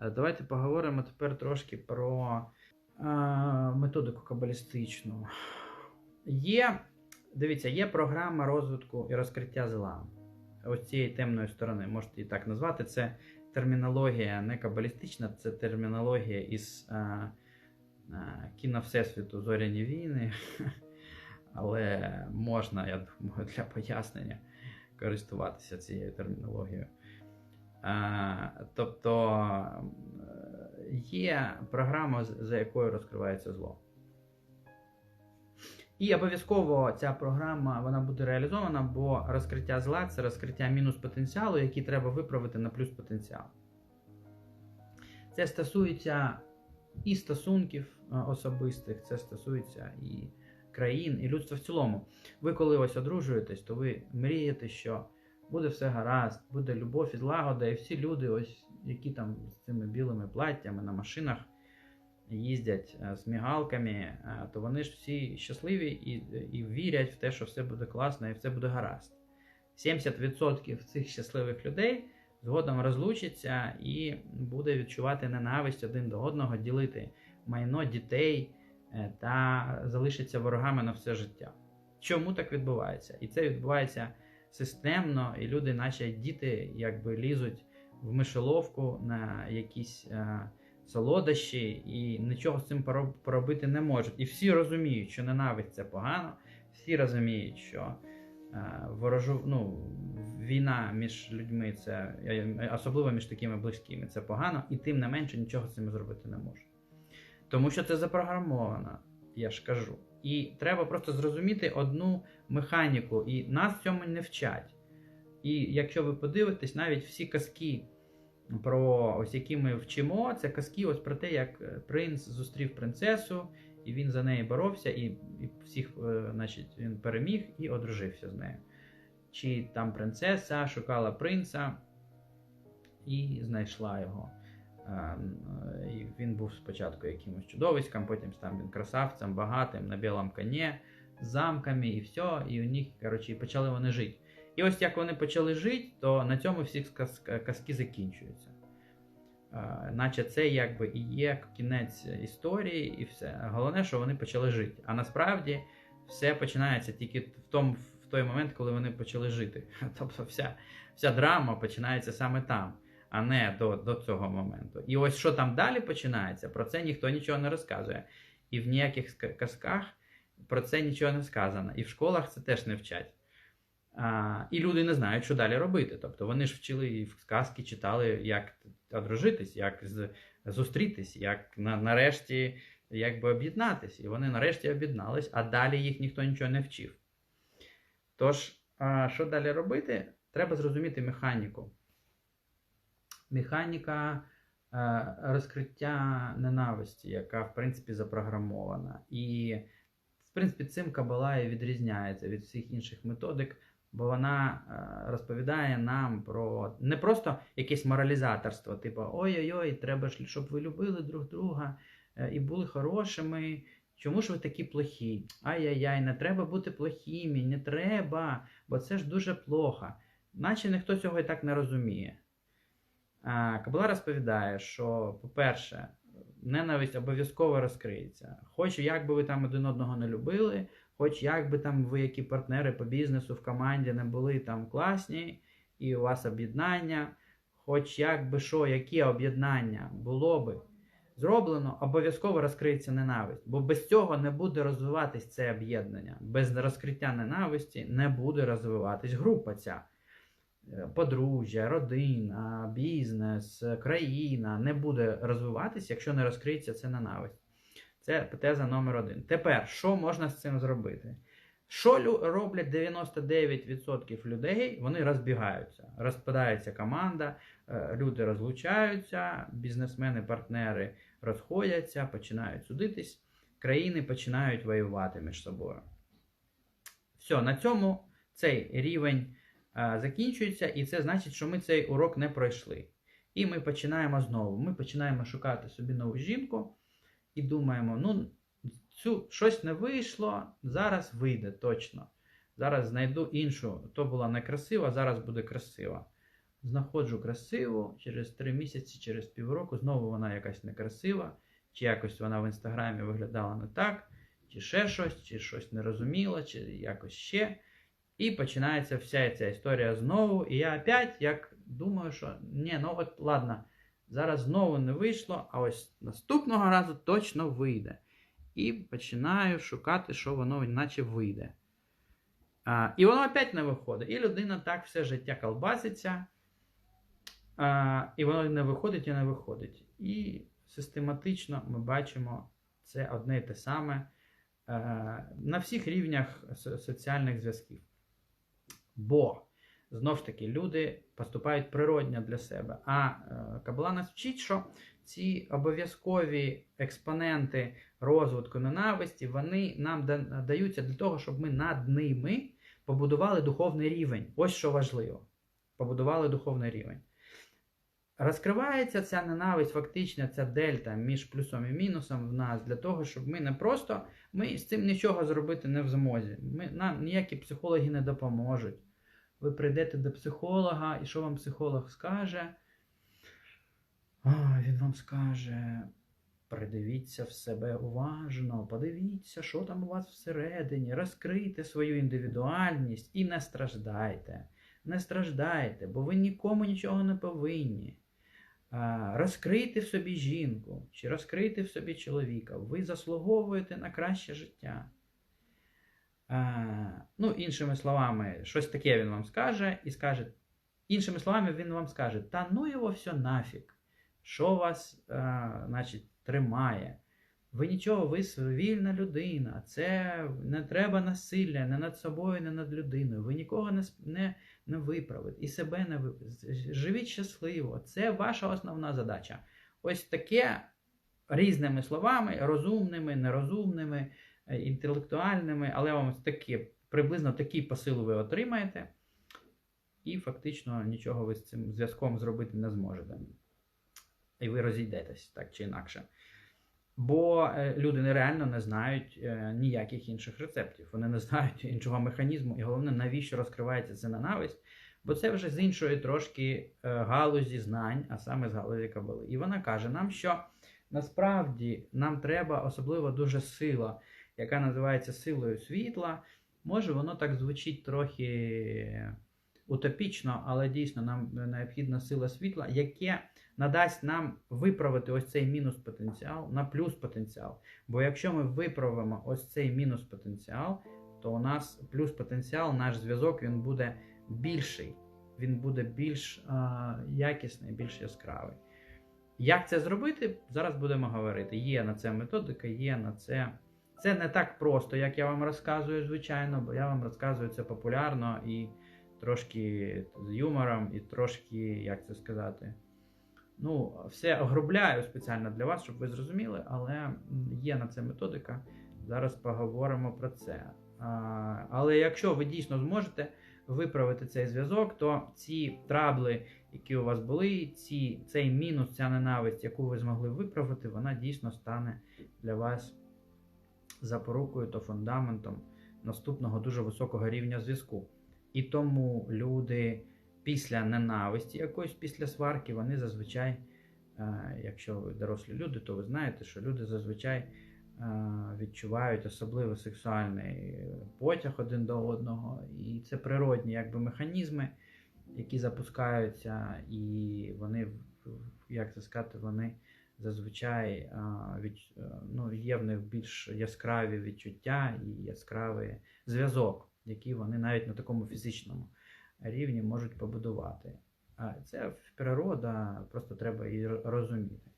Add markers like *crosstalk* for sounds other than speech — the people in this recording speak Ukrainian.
Е, Давайте поговоримо тепер трошки про е, методику кабалістичну. Є, дивіться, є програма розвитку і розкриття зла. Ось цієї темної сторони, можете її так назвати. Це термінологія не кабалістична, це термінологія із е, е, кіно Всесвіту Зоряні війни. *laughs* Але можна, я думаю, для пояснення користуватися цією термінологією. Е, Тобто є програма, за якою розкривається зло. І обов'язково ця програма вона буде реалізована, бо розкриття зла це розкриття мінус потенціалу, який треба виправити на плюс потенціал. Це стосується і стосунків е, особистих, це стосується і країн, і людства в цілому. Ви, коли ось одружуєтесь, то ви мрієте, що буде все гаразд, буде любов і злагода, і всі люди, ось які там з цими білими платтями на машинах їздять е, з мігалками, е, то вони ж всі щасливі і, і вірять в те, що все буде класно і все буде гаразд. 70% цих щасливих людей згодом розлучиться і буде відчувати ненависть один до одного, ділити майно дітей е, та залишиться ворогами на все життя. Чому так відбувається? І це відбувається системно, і люди, наче діти, якби лізуть в мишеловку на якісь е, солодощі і нічого з цим поробити не можуть. І всі розуміють, що ненависть це погано, всі розуміють, що е, ворожу, ну, війна між людьми це е, особливо між такими близькими, це погано, і тим не менше нічого з цим зробити не можуть. Тому що це запрограмовано, я ж кажу. І треба просто зрозуміти одну механіку, і нас цьому не вчать. І якщо ви подивитесь, навіть всі казки про ось які ми вчимо, це казки ось про те, як е, принц зустрів принцесу, і він за неї боровся, і, і всіх, е, значить, він переміг і одружився з нею. Чи там принцеса шукала принца і знайшла його. Е, І він був спочатку якимось чудовиськом, потім став він красавцем, багатим, на білому коні, з замками і все. І у них, коротше, почали вони жити. І ось як вони почали жити, то на цьому всі казки закінчуються. Е, Наче це якби і є кінець історії, і все. Головне, що вони почали жити. А насправді все починається тільки в, тому, в той момент, коли вони почали жити. *laughs* Тобто вся, вся драма починається саме там, а не до, до цього моменту. І ось що там далі починається, про це ніхто нічого не розказує. І в ніяких казках про це нічого не сказано. І в школах це теж не вчать. А, і люди не знають, що далі робити. Тобто вони ж вчили і в сказки читали, як одружитись, як зустрітись, як на, нарешті якби об'єднатись. І вони нарешті об'єднались, а далі їх ніхто нічого не вчив. Тож, а, що далі робити? Треба зрозуміти механіку. Механіка е, розкриття ненависті, яка в принципі запрограмована. І в принципі цим Кабала і відрізняється від всіх інших методик, бо вона е, розповідає нам про не просто якесь моралізаторство, типу ой-ой-ой, треба ж, щоб ви любили друг друга е, і були хорошими. Чому ж ви такі плохі? Ай-яй-яй, не треба бути плохими, не треба, бо це ж дуже плохо. Наче ніхто цього і так не розуміє. Кабала розповідає, що, по-перше, ненависть обов'язково розкриється. Хоч як би ви там один одного не любили, хоч як би там ви, які партнери по бізнесу в команді не були там класні, і у вас об'єднання, хоч як би що, яке об'єднання було би зроблено, обов'язково розкриється ненависть. Бо без цього не буде розвиватись це об'єднання. Без розкриття ненависті не буде розвиватись група ця. Подружжя, родина, бізнес, країна не буде розвиватись, якщо не розкриється це ненависть. Це теза номер один. Тепер, що можна з цим зробити? Що роблять 99% людей? Вони розбігаються. Розпадається команда, е, люди розлучаються, бізнесмени, партнери розходяться, починають судитись, країни починають воювати між собою. Все, на цьому цей рівень закінчується, і це значить, що ми цей урок не пройшли. І ми починаємо знову. Ми починаємо шукати собі нову жінку і думаємо, ну, цю щось не вийшло, зараз вийде точно. Зараз знайду іншу. То була некрасива, зараз буде красива. знаходжу красиву, через три місяці, через півроку, знову вона якась некрасива, чи якось вона в інстаграмі виглядала не так, чи ще щось, чи щось не розуміла, чи якось ще. І починається вся ця історія знову. І я опять як думаю, що ні, ну от ладно, зараз знову не вийшло, а ось наступного разу точно вийде. І починаю шукати, що воно наче вийде. А, і воно опять не виходить. І людина так все життя колбаситься, а, і воно не виходить і не виходить. І систематично ми бачимо це одне і те саме а, на всіх рівнях со- соціальних зв'язків. Бо знов ж таки люди поступають природньо для себе. А е, Кабала нас вчить, що ці обов'язкові експоненти розвитку ненависті, вони нам да- даються для того, щоб ми над ними побудували духовний рівень. Ось що важливо. Побудували духовний рівень. Розкривається ця ненависть, фактично ця дельта між плюсом і мінусом в нас для того, щоб ми не просто ми з цим нічого зробити не в змозі. Ми, нам ніякі психологи не допоможуть. Ви прийдете до психолога, і що вам психолог скаже? А, він вам скаже: придивіться в себе уважно, подивіться, що там у вас всередині, розкрийте свою індивідуальність і не страждайте. Не страждайте, бо ви нікому нічого не повинні. Розкрийте в собі жінку чи розкрийте в собі чоловіка. Ви заслуговуєте на краще життя. А, ну, іншими словами, щось таке він вам скаже і скаже. Іншими словами, він вам скаже: та ну його все нафіг. Що вас, а, значить, тримає? Ви нічого, ви вільна людина. Це не треба насилля не над собою, не над людиною. Ви нікого не, не, не виправите і себе не виправите. Живіть щасливо. Це ваша основна задача. Ось таке різними словами, розумними, нерозумними, е, інтелектуальними, але вам ось такі, приблизно такий посил ви отримаєте, і фактично нічого ви з цим зв'язком зробити не зможете. І ви розійдетесь так чи інакше. Бо е, люди нереально не знають е, ніяких інших рецептів. Вони не знають *laughs* іншого механізму, і головне, навіщо розкривається ця ненависть. Бо це вже з іншої трошки е, галузі знань, а саме з галузі кабали. І вона каже нам, що насправді нам треба особливо дуже сила, яка називається силою світла. Може, воно так звучить трохи утопічно, але дійсно нам необхідна сила світла, яке надасть нам виправити ось цей мінус потенціал на плюс потенціал. Бо якщо ми виправимо ось цей мінус потенціал, то у нас плюс потенціал, наш зв'язок він буде більший, він буде більш а, якісний, більш яскравий. Як це зробити, зараз будемо говорити. Є на це методика, є на це. Це не так просто, як я вам розказую, звичайно, бо я вам розказую це популярно і трошки з юмором, і трошки, як це сказати, ну, все огрубляю спеціально для вас, щоб ви зрозуміли, але є на це методика. Зараз поговоримо про це. А, але якщо ви дійсно зможете виправити цей зв'язок, то ці трабли, які у вас були, ці, цей мінус, ця ненависть, яку ви змогли виправити, вона дійсно стане для вас запорукою та фундаментом наступного дуже високого рівня зв'язку. І тому люди після ненависті якоїсь, після сварки, вони зазвичай, е, якщо ви дорослі люди, то ви знаєте, що люди зазвичай е, відчувають особливо сексуальний потяг один до одного. І це природні якби, механізми, які запускаються, і вони, як це сказати, вони зазвичай від, е, ну, є в них більш яскраві відчуття і яскравий зв'язок, який вони навіть на такому фізичному рівні можуть побудувати. А це природа, просто треба її розуміти.